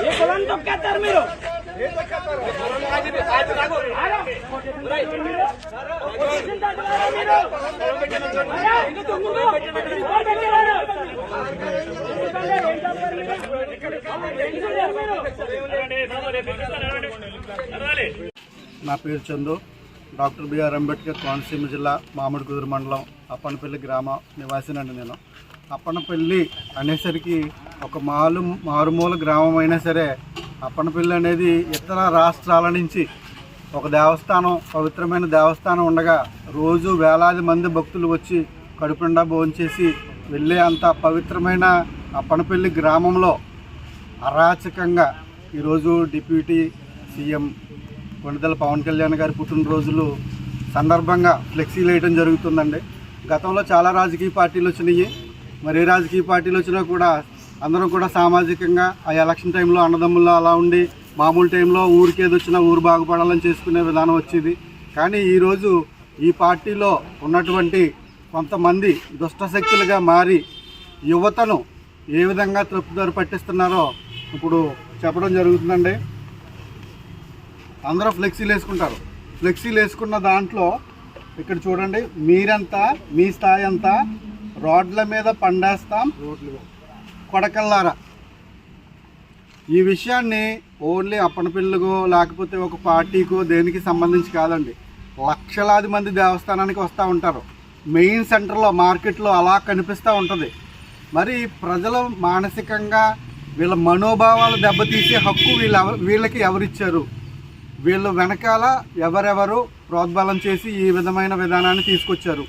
ఏ కులాన్ని తొక్కేస్తారు మీరు నా పేరు చందు. డాక్టర్ బిఆర్ అంబేద్కర్ కోనసీమ జిల్లా మామిడికుదురు మండలం అప్పనపల్లి గ్రామ నివాసినండి నేను. అప్పనపల్లి అనేసరికి ఒక మాలు మారుమూల గ్రామం అయినా సరే అప్పనపల్లి అనేది ఇతర రాష్ట్రాల నుంచి ఒక దేవస్థానం పవిత్రమైన దేవస్థానం ఉండగా రోజు వేలాది మంది భక్తులు వచ్చి కడుపుండా భోంచేసి వెళ్ళే అంత పవిత్రమైన అప్పనపల్లి గ్రామంలో అరాచకంగా ఈరోజు డిప్యూటీ సీఎం కొణిదెల పవన్ కళ్యాణ్ గారి పుట్టినరోజులు సందర్భంగా ఫ్లెక్సీలు వేయడం జరుగుతుందండి. గతంలో చాలా రాజకీయ పార్టీలు వచ్చినాయి. మరి రాజకీయ పార్టీలు వచ్చినా కూడా అందరం కూడా సామాజికంగా ఆ ఎలక్షన్ టైంలో అన్నదమ్ముల్లో అలా ఉండి మామూలు టైంలో ఊరికి ఏది వచ్చినా ఊరు బాగుపడాలని చేసుకునే విధానం వచ్చింది. కానీ ఈరోజు ఈ పార్టీలో ఉన్నటువంటి కొంతమంది దుష్టశక్తులుగా మారి యువతను ఏ విధంగా తప్పుదారి పట్టిస్తున్నారో ఇప్పుడు చెప్పడం జరుగుతుందండి. అందరూ ఫ్లెక్సీలు వేసుకుంటారు. ఫ్లెక్సీలు వేసుకున్న దాంట్లో ఇక్కడ చూడండి మీరంతా మీ స్థాయి అంతా రోడ్ల మీద పండేస్తాం. కొడకల్లారా. ఈ విషయాన్ని ఓన్లీ అప్పనపిల్లుకో లేకపోతే ఒక పార్టీకో దేనికి సంబంధించి కాదండి. లక్షలాది మంది దేవస్థానానికి వస్తూ ఉంటారు. మెయిన్ సెంటర్లో మార్కెట్లో అలా కనిపిస్తూ ఉంటుంది. మరి ప్రజలు మానసికంగా వీళ్ళ మనోభావాలు దెబ్బతీసే హక్కు వీళ్ళ వీళ్ళకి ఎవరిచ్చారు? వీళ్ళు వెనకాల ఎవరెవరు ప్రోద్బలం చేసి ఈ విధమైన విధానాన్ని తీసుకొచ్చారు?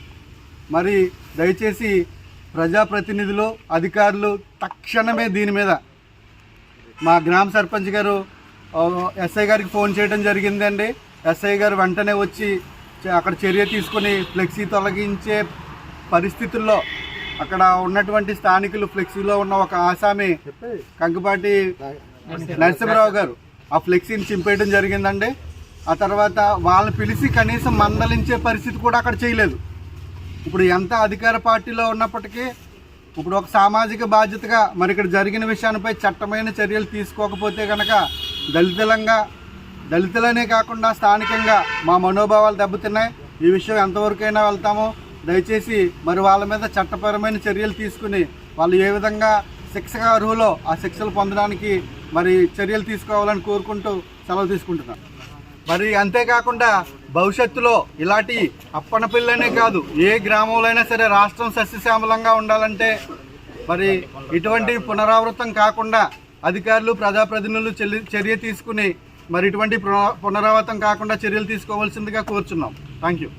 మరి దయచేసి ప్రజాప్రతినిధులు అధికారులు తక్షణమే దీని మీద మా గ్రామ సర్పంచ్ గారు ఎస్ఐ గారికి ఫోన్ చేయడం జరిగిందండి. ఎస్ఐ గారు వెంటనే వచ్చి అక్కడ చర్య తీసుకొని ఫ్లెక్సీ తొలగించే పరిస్థితుల్లో అక్కడ ఉన్నటువంటి స్థానికులు ఫ్లెక్సీలో ఉన్న ఒక ఆసామి కంకిపాటి నరసింహరావు గారు ఆ ఫ్లెక్సీని చింపేయడం జరిగిందండి. ఆ తర్వాత వాళ్ళని పిలిచి కనీసం మందలించే పరిస్థితి కూడా అక్కడ చేయలేదు. ఇప్పుడు ఎంత అధికార పార్టీలో ఉన్నప్పటికీ ఇప్పుడు ఒక సామాజిక బాధ్యతగా మరి ఇక్కడ జరిగిన విషయానిపై చట్టమైన చర్యలు తీసుకోకపోతే కనుక దళితులంగా దళితులనే కాకుండా స్థానికంగా మా మనోభావాలు దెబ్బతిన్నాయి. ఈ విషయం ఎంతవరకైనా వెళ్తామో. దయచేసి మరి వాళ్ళ మీద చట్టపరమైన చర్యలు తీసుకుని వాళ్ళు ఏ విధంగా శిక్షగా అర్హులో ఆ శిక్షలు పొందడానికి మరి చర్యలు తీసుకోవాలని కోరుకుంటూ సెలవు తీసుకుంటున్నాను మరి అంతేకాకుండా భవిష్యత్తులో ఇలాంటి అప్పన పిల్లనే కాదు ఏ గ్రామంలో అయినా సరే రాష్ట్రం సస్యశ్యామలంగా ఉండాలంటే మరి ఇటువంటి పునరావృతం కాకుండా అధికారులు ప్రజాప్రతినిధులు చర్య తీసుకుని మరి ఇటువంటి పునరావృతం కాకుండా చర్యలు తీసుకోవాల్సిందిగా కోరుచున్నాం. Thank you